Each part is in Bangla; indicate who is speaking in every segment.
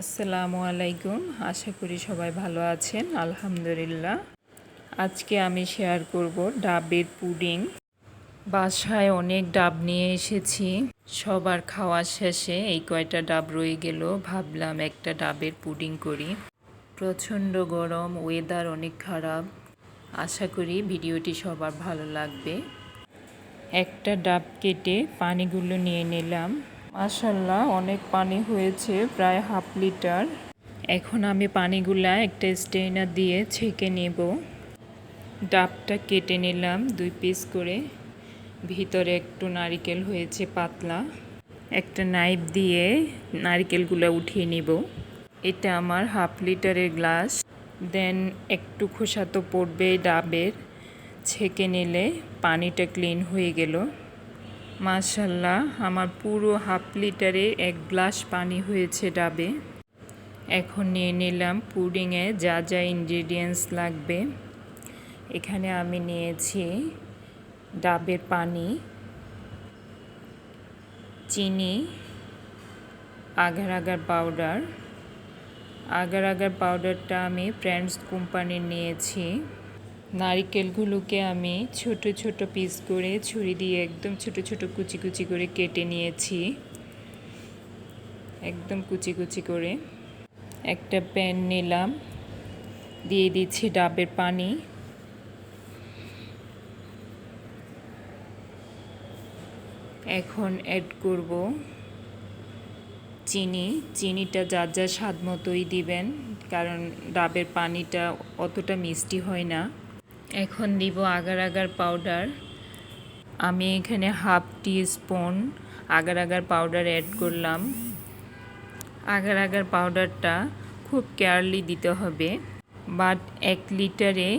Speaker 1: আসসালামু আলাইকুম। আশা করি সবাই ভালো আছেন। আলহামদুলিল্লাহ। আজকে আমি শেয়ার করব ডাবের পুডিং। বাসায় অনেক ডাব নিয়ে এসেছি। সবার খাওয়া শেষে এই কয়টা ডাব রয়ে গেল। ভাবলাম একটা ডাবের পুডিং করি। প্রচণ্ড গরম ওয়েদার অনেক খারাপ। আশা করি ভিডিওটি সবার ভালো লাগবে। একটা ডাব কেটে পানিগুলো নিয়ে নিলাম। মাসাল্লাহ অনেক পানি হয়েছে, প্রায় হাফ লিটার। এখন আমি পানিগুলা একটা স্টেইনার দিয়ে ছেঁকে নেব। ডাবটা কেটে নিলাম দুই পিস করে। ভিতরে একটু নারিকেল হয়েছে পাতলা। একটা নাইফ দিয়ে নারিকেলগুলো উঠিয়ে নিব। এটা আমার হাফ লিটারের গ্লাস। দেন একটু খোসা তো পড়বে ডাবের। ছেঁকে নিলে পানিটা ক্লিন হয়ে গেল। মাশাল্লাহ, আমার পুরো হাফ লিটারে এক গ্লাস পানি হয়েছে ডাবে। এখন নিয়ে নিলাম পুডিংয়ে যা যা ইনগ্রিডিয়েন্টস লাগবে। এখানে আমি নিয়েছি ডাবের পানি, চিনি, agar agar powder agar agar পাউডারটা আমি ফ্রেন্ডস কোম্পানির নিয়েছি। নারিকেলগুলোকে আমি ছোট ছোট পিস করে ছুরি দিয়ে একদম ছোট ছোট কুচি কুচি করে কেটে নিয়েছি। একদম কুচি কুচি করে। একটা প্যান নিলাম। দিয়ে দিচ্ছি ডাবের পানি। এখন অ্যাড করব চিনি। চিনিটা যার যার স্বাদ মতোই দিবেন, কারণ ডাবের পানিটা অতটা মিষ্টি হয় না। এখন দিব আগার আগার পাউডার আমি এখানে half teaspoon agar agar powder add করলাম। আগার আগার পাউডারটা খুব কেয়ারলি দিতে হবে। বাট এক লিটারে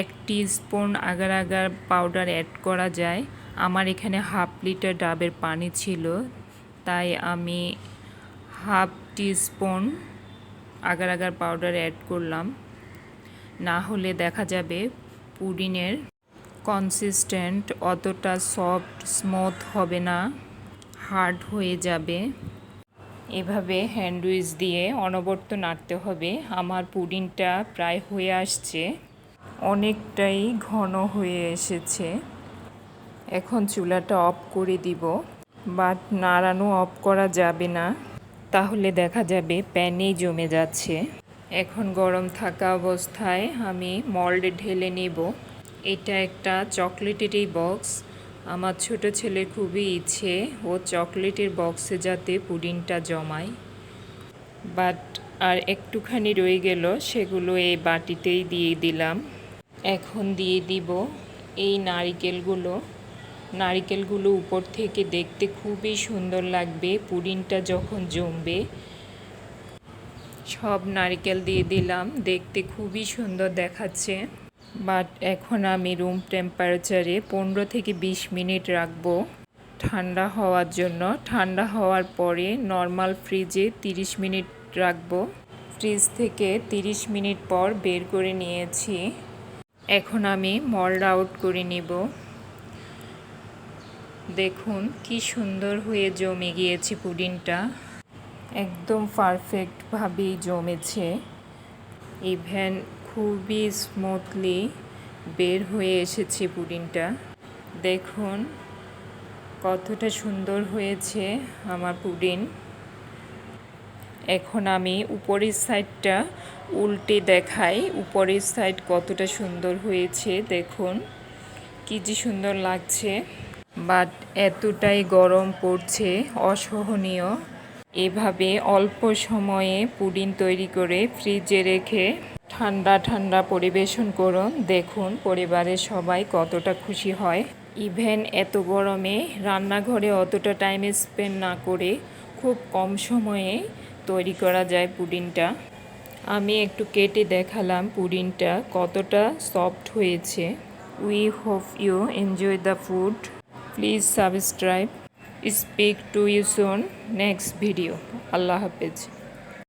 Speaker 1: এক teaspoon agar agar powder add করা যায়। আমার এখানে হাফ লিটার ডাবের পানি ছিল, তাই আমি half teaspoon agar agar powder add করলাম। না হলে দেখা যাবে পুডিনের কনসিস্টেন্ট অতটা সফট স্মুথ হবে না হার্ড হয়ে যাবে। এভাবে হ্যান্ডউইচ দিয়ে অনবর্ত নাড়তে হবে। আমার পুডিংটা প্রায় হয়ে আসছে। অনেকটাই ঘন হয়ে এসেছে। এখন চুলাটা অফ করে দিব। বাট নাড়ানো অফ করা যাবে না। তাহলে দেখা যাবে প্যানেই জমে যাচ্ছে। এখন গরম থাকা অবস্থায় আমি মল্ডে ঢেলে নেব। এটা একটা চকলেটেরই বক্স আমার ছোট ছেলের খুবই ইচ্ছে, ও চকলেটের বক্সে যাতে পুডিংটা জমায়। বাট আর একটুখানি রয়ে গেল, সেগুলো এই বাটিতেই দিয়ে দিলাম। এখন দিয়ে দিব এই নারিকেলগুলো। নারিকেলগুলো উপর থেকে দেখতে খুবই সুন্দর লাগবে। পুডিংটা যখন জমবে সব নারকেল দিয়ে দিলাম। দেখতে খুবই সুন্দর দেখাচ্ছে। বাট এখন আমি রুম টেম্পারেচারে পনেরো থেকে বিশ মিনিট রাখব। ঠান্ডা হওয়ার জন্য। ঠান্ডা হওয়ার পরে নর্মাল ফ্রিজে তিরিশ মিনিট রাখব। ফ্রিজ থেকে তিরিশ মিনিট পর বের করে নিয়েছি। এখন আমি মল্ড আউট করে নিব। দেখুন কি সুন্দর হয়ে জমে গিয়েছে পুডিংটা। একদম পারফেক্টভাবেই জমেছে। ইভেন খুবই স্মুথলি বের হয়ে এসেছে পুডিংটা দেখুন, কতটা সুন্দর হয়েছে আমার পুডিং এখন আমি উপরের সাইডটা উল্টে দেখাই। উপরের সাইড কতটা সুন্দর হয়েছে, দেখুন। কি যে সুন্দর লাগছে। বাট এতটাই গরম পড়ছে, অসহনীয়। এভাবে অল্প সময়ে পুডিং তৈরি করে ফ্রিজে রেখে ঠান্ডা ঠান্ডা পরিবেশন করুন। দেখুন পরিবারের সবাই কতটা খুশি হয়। ইভেন এত গরমে রান্নাঘরে অতটা টাইম স্পেন্ড না করে খুব কম সময়ে তৈরি করা যায় পুডিংটা। আমি একটু কেটে দেখালাম পুডিংটা কতটা সফট হয়েছে। We hope you enjoy the food please subscribe speak to you soon next video আল্লাহ হাফেজ।